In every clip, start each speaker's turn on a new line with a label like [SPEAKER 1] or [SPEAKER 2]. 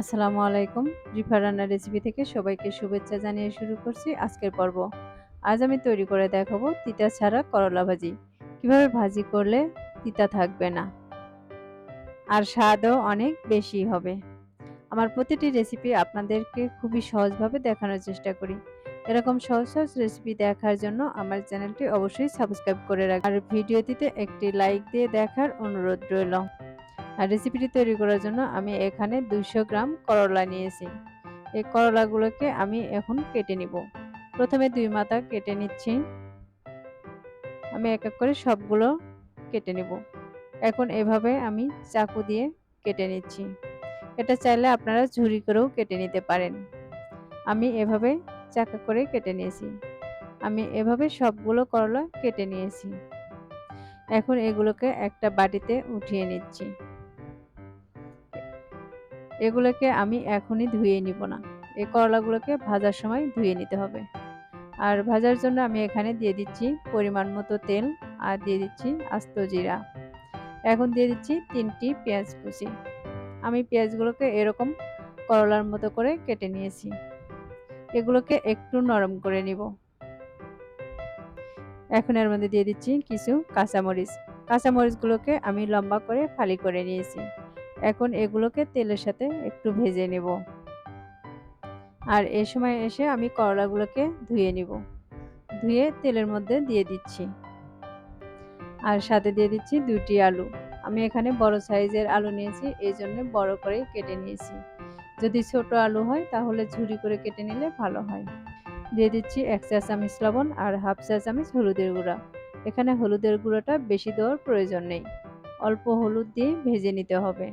[SPEAKER 1] আসসালামু আলাইকুম। রিফা রান্নার রেসিপি থেকে সবাইকে শুভেচ্ছা জানিয়ে শুরু করছি আজকের পর্ব। আজ আমি তৈরি করে দেখাবো তিতা ছাড়া করলা ভাজি। কীভাবে ভাজি করলে তিতা থাকবে না? আর স্বাদও অনেক বেশি হবে। আমার প্রতিটি রেসিপি আপনাদেরকে খুবই সহজভাবে দেখানোর চেষ্টা করি। এরকম সহজ সহজ রেসিপি দেখার জন্য আমার চ্যানেলটি অবশ্যই সাবস্ক্রাইব করে রাখবেন। আর ভিডিওটিতে একটি লাইক দিয়ে দেখার অনুরোধ রইল। আর রেসিপিটি তৈরি করার জন্য আমি এখানে দুইশো গ্রাম করলা নিয়েছি। এই করলাগুলোকে আমি এখন কেটে নিব। প্রথমে দুই মাথা কেটে নিচ্ছি। আমি এক এক করে সবগুলো কেটে নিব। এখন এভাবে আমি চাকু দিয়ে কেটে নিচ্ছি। এটা চাইলে আপনারা ঝুরি করেও কেটে নিতে পারেন। আমি এভাবে চাকা করে কেটে নিয়েছি। আমি এভাবে সবগুলো করলা কেটে নিয়েছি। এখন এগুলোকে একটা বাটিতে উঠিয়ে নিচ্ছি। এগুলোকে আমি এখনই ধুয়ে নিব না। এই করলাগুলোকে ভাজার সময় ধুয়ে নিতে হবে। আর ভাজার জন্য আমি এখানে দিয়ে দিচ্ছি পরিমাণ মতো তেল আর দিয়ে দিচ্ছি আস্ত জিরা। এখন দিয়ে দিচ্ছি তিনটি পেঁয়াজ কুচি। আমি পেঁয়াজগুলোকে এরকম করলার মতো করে কেটে নিয়েছি। এগুলোকে একটু নরম করে নিব। এখন এর মধ্যে দিয়ে দিচ্ছি কিছু কাঁচামরিচ। কাঁচামরিচগুলোকে আমি লম্বা করে ফালি করে নিয়েছি। এখন এগুলোকে তেলের সাথে একটু ভেজে নেব। আর এ সময় এসে আমি করলাগুলোকে ধুয়ে নিব। ধুয়ে তেলের মধ্যে দিয়ে দিচ্ছি। আর সাথে দিয়ে দিচ্ছি দুটি আলু। আমি এখানে বড় সাইজের আলু নিয়েছি এই জন্য বড় করে কেটে নিয়েছি। যদি ছোট আলু হয়, তাহলে ঝুড়ি করে কেটে নিলে ভালো হয়। দিয়ে দিচ্ছি এক চা চামচ লবণ আর হাফ চা চামচ হলুদের গুঁড়া। এখানে হলুদের গুঁড়োটা বেশি দেওয়ার প্রয়োজন নেই। অল্প হলুদ দিয়ে ভেজে নিতে হবে।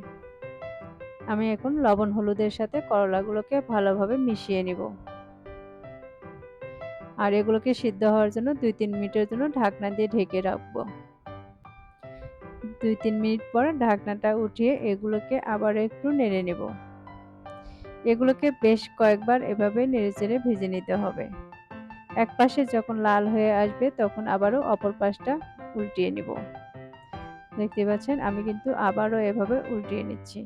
[SPEAKER 1] আমি এখন লবণ হলুদের সাথে করলাগুলোকে ভালোভাবে মিশিয়ে নিব। আর এগুলোকে সিদ্ধ হওয়ার জন্য দুই তিন মিনিটের জন্য ঢাকনা দিয়ে ঢেকে রাখব। দুই তিন মিনিট পর ঢাকনাটা উঠিয়ে এগুলোকে আবার একটু নেড়ে নেব। এগুলোকে বেশ কয়েকবার এভাবে নেড়ে চেড়ে ভেজে নিতে হবে। এক পাশে যখন লাল হয়ে আসবে তখন আবারও অপর পাশটা উল্টিয়ে নিব। দেখতে পাচ্ছেন, আমি কিন্তু আবারও এভাবে উল্টিয়ে নিচ্ছি।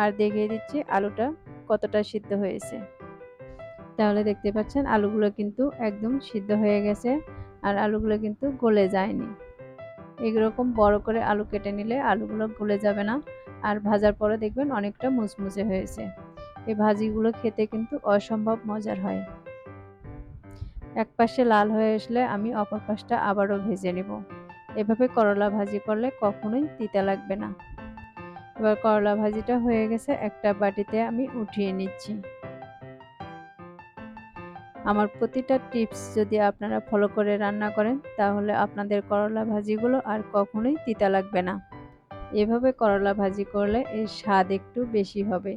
[SPEAKER 1] আর দেখিয়ে দিচ্ছি আলুটা কতটা সিদ্ধ হয়েছে। তাহলে দেখতে পাচ্ছেন, আলুগুলো কিন্তু একদম সিদ্ধ হয়ে গেছে আর আলুগুলো কিন্তু গলে যায়নি। এরকম বড় করে আলু কেটে নিলে আলুগুলো গলে যাবে না আর ভাজার পরে দেখবেন অনেকটা মুচমুচে হয়েছে। এই ভাজিগুলো খেতে কিন্তু অসম্ভব মজার হয়। এক পাশে লাল হয়ে আসলে আমি অপর পাশটা আবারও ভেজে নেব। এভাবে করলা ভাজি করলে কখনোই তিতা লাগবে না। এবার করলা ভাজিটা হয়ে গেছে, একটা বাটিতে আমি উঠিয়ে নিচ্ছি। আমার প্রতিটা টিপস যদি আপনারা ফলো করে রান্না করেন, তাহলে আপনাদের করলা ভাজিগুলো আর কখনোই তিতা লাগবে না। এভাবে করলা ভাজি করলে এর স্বাদ একটু বেশি হবে।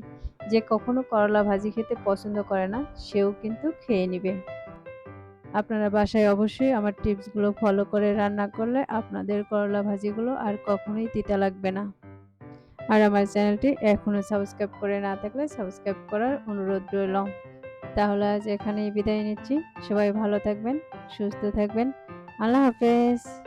[SPEAKER 1] যে কখনো করলা ভাজি খেতে পছন্দ করে না, সেও কিন্তু খেয়ে নিবে। আপনারা বাসায় অবশ্যই আমার টিপসগুলো ফলো করে রান্না করলে আপনাদের করলা ভাজিগুলো আর কখনোই তিতা লাগবে না। আর আমার চ্যানেলটি এখনও সাবস্ক্রাইব করে না থাকলে সাবস্ক্রাইব করার অনুরোধ রইল। তাহলে আজ এখানেই বিদায় নিচ্ছি। সবাই ভালো থাকবেন, সুস্থ থাকবেন। আল্লাহ হাফেজ।